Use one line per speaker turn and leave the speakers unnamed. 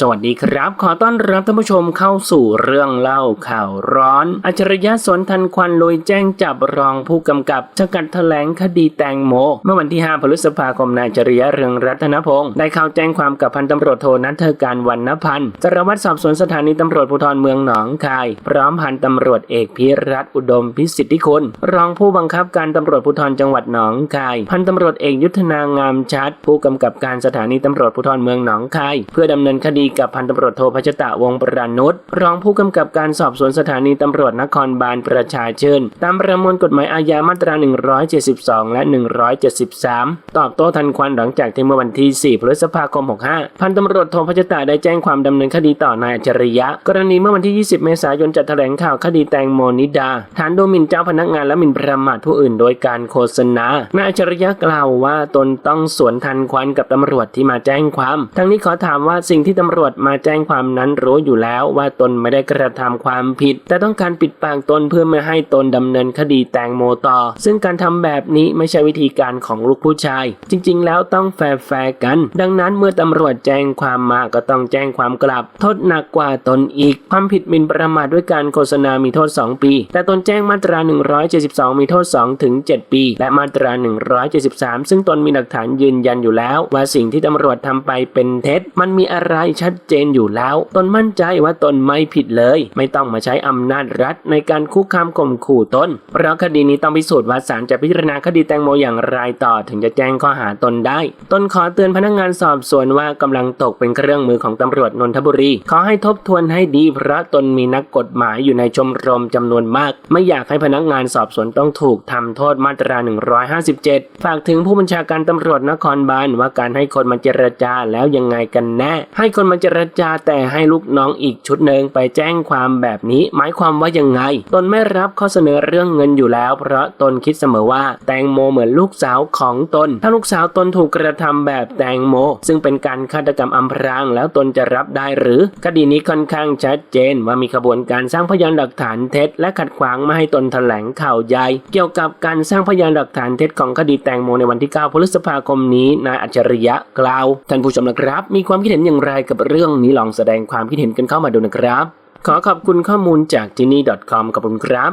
สวัสดีครับ ขอต้อนรับท่านผู้ชมเข้าสู่เรื่องเล่าข่าวร้อน อัจฉริยะสวนทันควันลุยแจ้งจับรองผู้กำกับสกัดแถลงคดีแตงโม เมื่อวันที่ 5 พฤษภาคมนายจริยะเรืองรัตนพงศ์ได้เข้าแจ้งความกับพันตำรวจโทนัทเธอการวรรณพันธ์สารวัตรสอบสวนสถานีตำรวจภูธรเมืองหนองคาย พร้อมพันตำรวจเอกพิรัตอุดมพิสิทธิคุณรองผู้บังคับการตำรวจภูธรจังหวัดหนองคาย พันตำรวจเอกยุทธนางามชัด ผู้กำกับการสถานีตำรวจภูธรเมืองหนองคาย เพื่อดำเนินคดีกับพันตำรวจโทพัชตะวงประนุษรองผู้กำกับการสอบสวนสถานีตำรวจนครบาลประชาชื่น ตามประมวลกฎหมายอาญามาตรา 172 และ 173 ตอบโต้ทันควันหลังจากที่เมื่อวันที่ 4 พฤษภาคม 65 พันตำรวจโทพัชตะได้แจ้งความดำเนินคดีต่อนายอัจฉริยะ กรณีเมื่อวันที่ 20 เมษายนจัดแถลงข่าวคดีแตงโมนิดา ฐานดูหมิ่นเจ้าพนักงานและหมิ่นประมาทผู้อื่นโดยการโฆษณานายอัจฉริยะกล่าวว่าตนต้องสวนทันควันกับตำรวจที่มาแจ้งความ ทั้งนี้ขอถามว่าสิ่งที่ตำรวจมาแจ้งความนั้นรู้อยู่แล้วว่าตนไม่ได้กระทำความผิด แต่ต้องการปิดปากตนเพื่อไม่ให้ตนดำเนินคดีแตงโมต่อ ซึ่งการทำแบบนี้ไม่ใช่วิธีการของลูกผู้ชาย จริง ๆ แล้วต้องแฟร์แฟร์กัน ดังนั้นเมื่อตำรวจแจ้งความมาก็ต้องแจ้งความกลับ โทษหนักกว่าตนอีก ความผิดหมิ่นประมาทด้วยการโฆษณามีโทษ 2 ปี แต่ตนแจ้งมาตรา 172 มีโทษ2ถึง7ปี และมาตรา 173 ซึ่งตนมีหลักฐานยืนยันอยู่แล้ว ว่าสิ่งที่ตำรวจทำไปเป็นเท็จ มันมีอะไรชัดัดเจนอยู่แล้ว ตนมั่นใจว่าตนไม่ผิดเลย ไม่ต้องมาใช้อำนาจรัฐในการคุกคามข่มขู่ตนเพราะคดีนี้ต้องพิสูจน์ว่าศาลจะพิจารณาคดีแตงโมอย่างไรต่อถึงจะแจ้งข้อหาตนได้ ตนขอเตือนพนักงานสอบสวนว่ากำลังตกเป็นเครื่องมือของตำรวจนนทบุรี ขอให้ทบทวนให้ดีเพราะตนมีนักกฎหมายอยู่ในชมรมจำนวนมาก ไม่อยากให้พนักงานสอบสวนต้องถูกทำโทษมาตรา 157 ฝากถึงผู้บัญชาการตำรวจนครบาลว่าการให้คนมาเจรจาแล้วยังไงกันแน่ ให้คนมาเจรจาแต่ให้ลูกน้องอีกชุดหนึ่งไปแจ้งความแบบนี้ หมายความว่ายังไง ตนไม่รับข้อเสนอเรื่องเงินอยู่แล้ว เพราะตนคิดเสมอว่า แตงโมเหมือนลูกสาวของตน ถ้าลูกสาวตนถูกกระทำแบบแตงโม ซึ่งเป็นการฆาตกรรมอำพรางแล้วตนจะรับได้หรือ คดีนี้ค่อนข้างชัดเจนว่ามีขบวนการสร้างพยานหลักฐานเท็จ และขัดขวางไม่ให้ตนแถลงข่าวใหญ่เกี่ยวกับการสร้างพยานหลักฐานเท็จของคดีแตงโมในวันที่ 9 พฤษภาคมนี้นายอัจฉริยะกล่าวท่านผู้ชมนะครับ มีความคิดเห็นอย่างไรกับเรื่องนี้ลองแสดงความคิดเห็นกันเข้ามาดูนะครับ ขอขอบคุณข้อมูลจาก g e n n y com ขอบคุณครับ